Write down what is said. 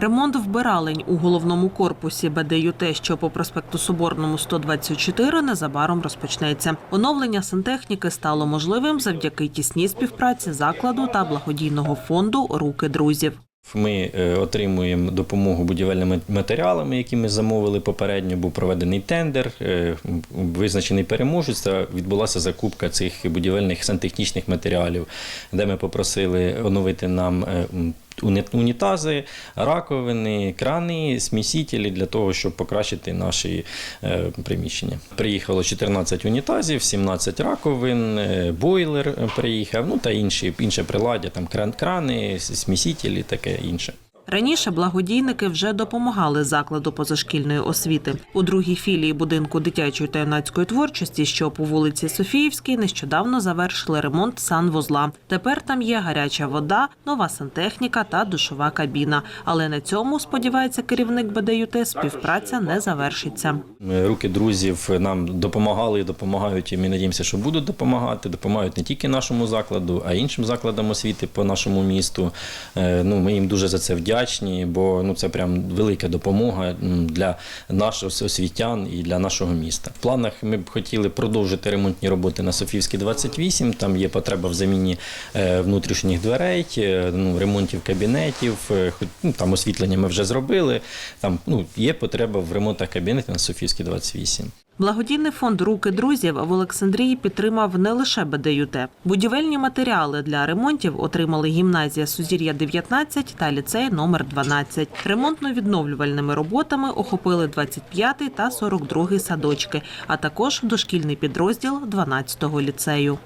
Ремонт вбиралень у головному корпусі БДЮТ, що по проспекту Соборному 124, незабаром розпочнеться. Оновлення сантехніки стало можливим завдяки тісній співпраці закладу та благодійного фонду Руки друзів. Ми е, отримуємо допомогу будівельними матеріалами, які ми замовили попередньо. Був проведений тендер, е, визначений переможець. Та відбулася закупка цих будівельних сантехнічних матеріалів, де ми попросили оновити нам. Унітази, раковини, крани, смісителі для того, щоб покращити наші е, приміщення. Приїхало 14 унітазів, 17 раковин, е, бойлер приїхав, ну та інші інше приладдя, там кран, крани, смісітелі, таке інше. Раніше благодійники вже допомагали закладу позашкільної освіти. У другій філії будинку дитячої та юнацької творчості, що по вулиці Софіївській, нещодавно завершили ремонт санвузла. Тепер там є гаряча вода, нова сантехніка та душова кабіна. Але на цьому сподівається керівник БДЮТ, співпраця не завершиться. Руки друзів нам допомагали і допомагають, і ми надіємося, що будуть допомагати. Допомагають не тільки нашому закладу, а й іншим закладам освіти по нашому місту. Е, Ну, ми їм дуже за це вдячні, бо ну, це прям велика допомога для наших освітян і для нашого міста. В планах ми б хотіли продовжити ремонтні роботи на Софівській 28. Там є потреба в заміні е, внутрішніх дверей, е, ну, ремонтів кабінетів, е, ну, там освітлення ми вже зробили. Там ну, є потреба в ремонтах кабінетів на Софівській 28. Благодійний фонд Руки друзів в Олександрії підтримав не лише БДЮТ. Будівельні матеріали для ремонтів отримали гімназія Сузір'я 19 та ліцей номер 12. Ремонтно-відновлювальними роботами охопили 25 та 42 садочки, а також дошкільний підрозділ 12-го ліцею.